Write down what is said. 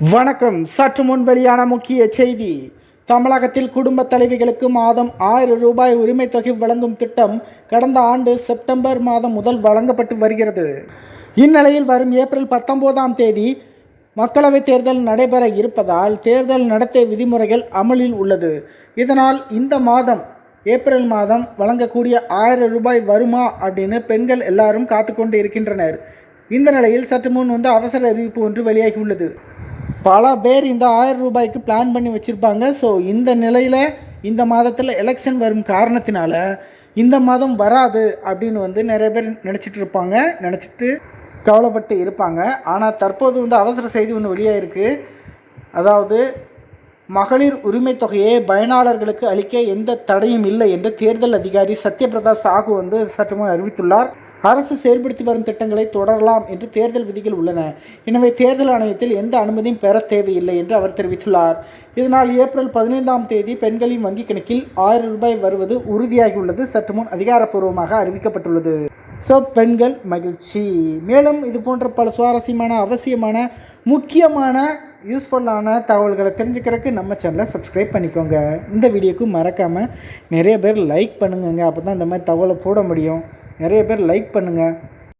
வணக்கம். சற்று முன் வெளியான முக்கிய செய்தி. தமிழகத்தில் குடும்ப தலைவிகளுக்கு மாதம் ஆயிரம் ரூபாய் உரிமை தொகை வழங்கும் திட்டம் கடந்த ஆண்டு செப்டம்பர் மாதம் முதல் வழங்கப்பட்டு வருகிறது. இந்நிலையில் வரும் ஏப்ரல் பத்தொன்பதாம் தேதி மக்களவைத் தேர்தல் நடைபெற இருப்பதால் தேர்தல் நடத்தை விதிமுறைகள் அமலில் உள்ளது. இதனால் இந்த மாதம் ஏப்ரல் மாதம் வழங்கக்கூடிய ஆயிரம் ரூபாய் வருமா அப்படின்னு பெண்கள் எல்லாரும் காத்துக்கொண்டு இருக்கின்றனர். இந்த நிலையில் சற்று முன் வந்து அவசர அறிவிப்பு ஒன்று வெளியாகியுள்ளது. பல பேர் இந்த ஆயிரம் ரூபாய்க்கு பிளான் பண்ணி வச்சுருப்பாங்க. ஸோ இந்த நிலையில் இந்த மாதத்தில் எலெக்ஷன் வரும் காரணத்தினால இந்த மாதம் வராது அப்படின்னு வந்து நிறைய பேர் நினச்சிட்டு இருப்பாங்க. நினச்சிட்டு கவலைப்பட்டு இருப்பாங்க. ஆனால் தற்போது வந்து அவசர செய்தி ஒன்று வெளியாயிருக்கு அதாவது மகளிர் உரிமைத் தொகையை பயனாளர்களுக்கு அளிக்க எந்த தடையும் இல்லை என்று தேர்தல் அதிகாரி சத்யபிரதா சாகு வந்து சற்று முன் அறிவித்துள்ளார். அரசு செயல்படுத்தி வரும் திட்டங்களை தொடரலாம் என்று தேர்தல் விதிகள் உள்ளன. எனவே தேர்தல் ஆணையத்தில் எந்த அனுமதியும் பெற தேவையில்லை என்று அவர் தெரிவித்துள்ளார். இதனால் ஏப்ரல் பதினைந்தாம் தேதி பெண்களின் வங்கிக் கணக்கில் ஆயிரம் ரூபாய் வருவது உறுதியாகியுள்ளது. சற்று முன் அதிகாரப்பூர்வமாக அறிவிக்கப்பட்டுள்ளது. ஸோ பெண்கள் மகிழ்ச்சி. மேலும் இது போன்ற பல சுவாரஸ்யமான அவசியமான முக்கியமான யூஸ்ஃபுல்லான தகவல்களை தெரிஞ்சுக்கிறதுக்கு நம்ம சேனலை சப்ஸ்கிரைப் பண்ணிக்கோங்க. இந்த வீடியோக்கு மறக்காமல் நிறைய பேர் லைக் பண்ணுங்கங்க. அப்போ தான் இந்த மாதிரி தகவலை போட முடியும். நிறைய பேர் லைக் பண்ணுங்கள்